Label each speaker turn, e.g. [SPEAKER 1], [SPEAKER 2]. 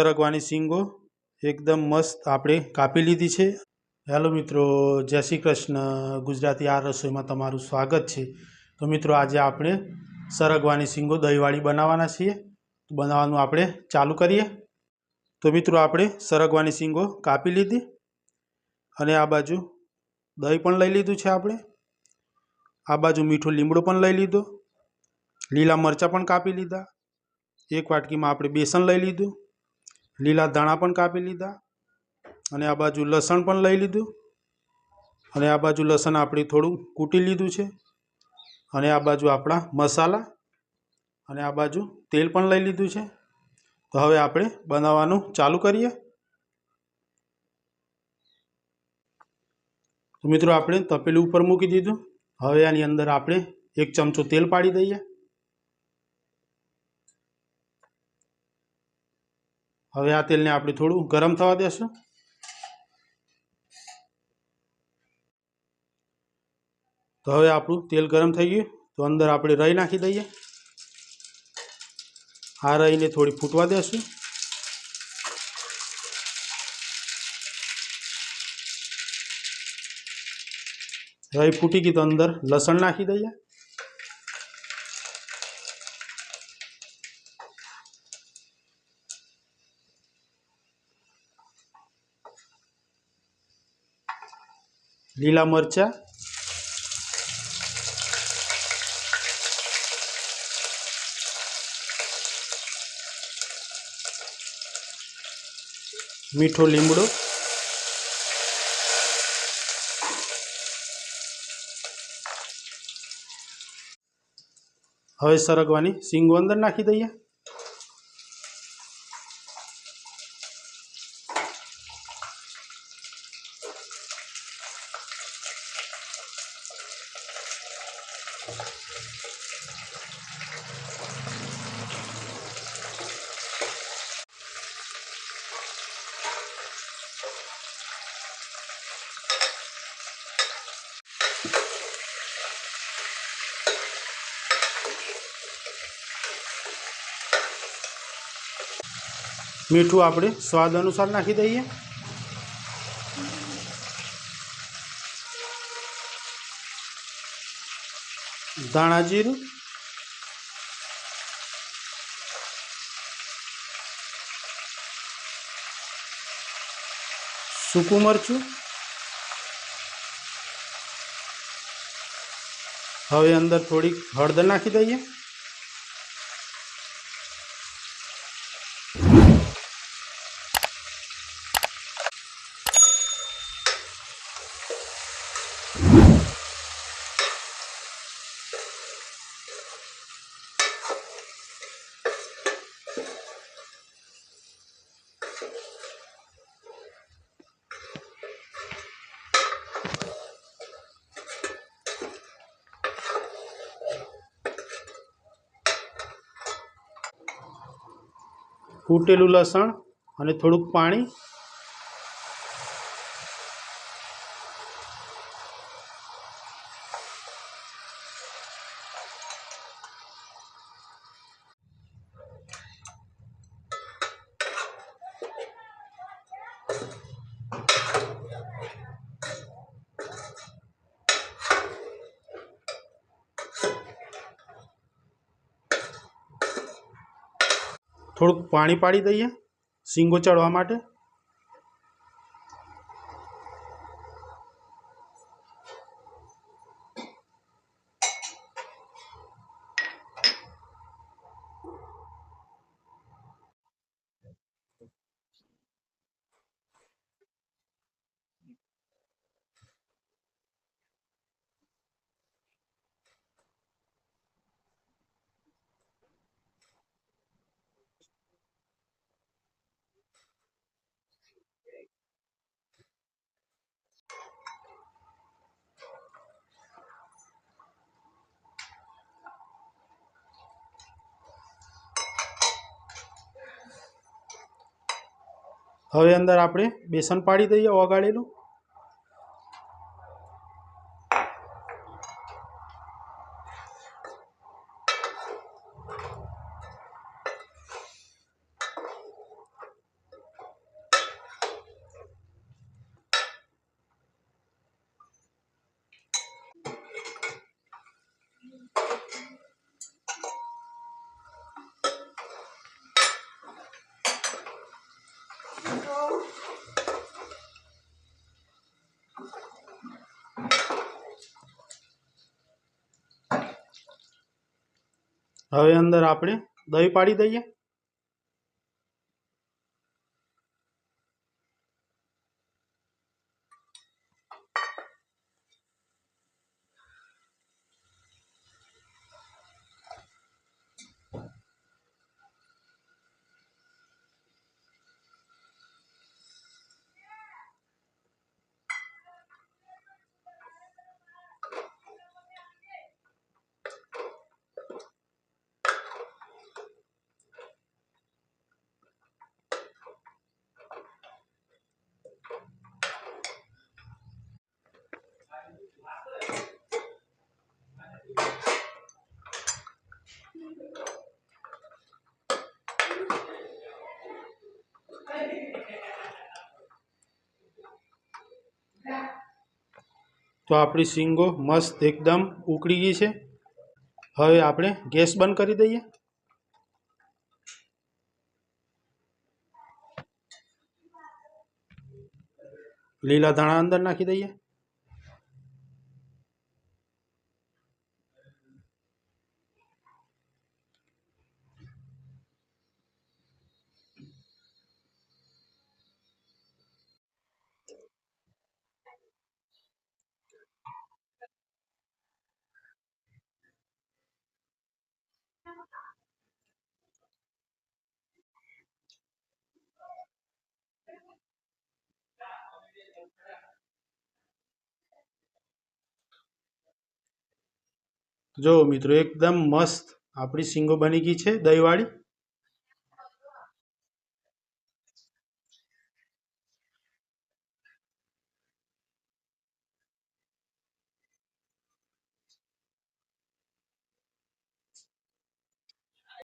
[SPEAKER 1] સરગવાની સિંગો એકદમ મસ્ત આપણે કાપી લીધી છે હેલો મિત્રો જય શ્રી કૃષ્ણ ગુજરાતી આ રસોઈમાં તમારું સ્વાગત છે તો મિત્રો આજે આપણે સરગવાની સિંગો દહીંવાળી બનાવવાના છીએ બનાવવાનું આપણે ચાલુ કરીએ તો મિત્રો આપણે સરગવાની સિંગો કાપી લીધી અને આ બાજુ દહીં પણ લઈ લીધું છે આપણે આ બાજુ મીઠું લીમડું પણ લઈ લીધો લીલા મરચાં પણ કાપી લીધા એક વાટકીમાં આપણે બેસન લઈ લીધું લીલા ધાણા પણ કાપી લીધા અને આ બાજુ લસણ પણ લઈ લીધું અને આ બાજુ લસણ આપણે થોડું કૂટી લીધું છે અને આ બાજુ આપણા મસાલા અને આ બાજુ તેલ પણ લઈ લીધું છે તો હવે આપણે બનાવવાનું ચાલુ કરીએ તો મિત્રો આપણે તપેલું ઉપર મૂકી દીધું હવે આની અંદર આપણે એક ચમચો તેલ પાડી દઈએ અવે આ તેલને આપણે થોડું ગરમ થવા દેશું તો હવે આપણું તેલ ગરમ થઈ ગયું તો અંદર આપણે રહી નાખી દઈએ આ રહીને થોડી ફુટવા દેશું રહી પુટી ગઈ તો અંદર લસણ નાખી દઈએ लीला मोर्चा मीठो लिंबूडो હવે સરગવાની સિંગો અંદર રાખી દઈએ મીઠું આપણે સ્વાદ અનુસાર નાખી દઈએ दाना जीरा सूखू मरचू હવે અંદર થોડીક હળદર નાખી દઈએ કૂટેલું લસણ અને થોડુંક પાણી થોડુંક પાણી પાડી દઈએ શીંગો ચડવા માટે હવે અંદર આપણે બેસન પાડી દઈએ ઓગાળેલું હવે અંદર આપણે દહીં પાડી દઈએ તો આપણી શીંગો મસ્ત એકદમ ઉકળી ગઈ છે હવે આપણે ગેસ બંધ કરી દઈએ લીલા ધાણા અંદર નાખી દઈએ જો મિત્રો એકદમ મસ્ત આપણી સિંગો બની ગઈ છે દહીંવાળી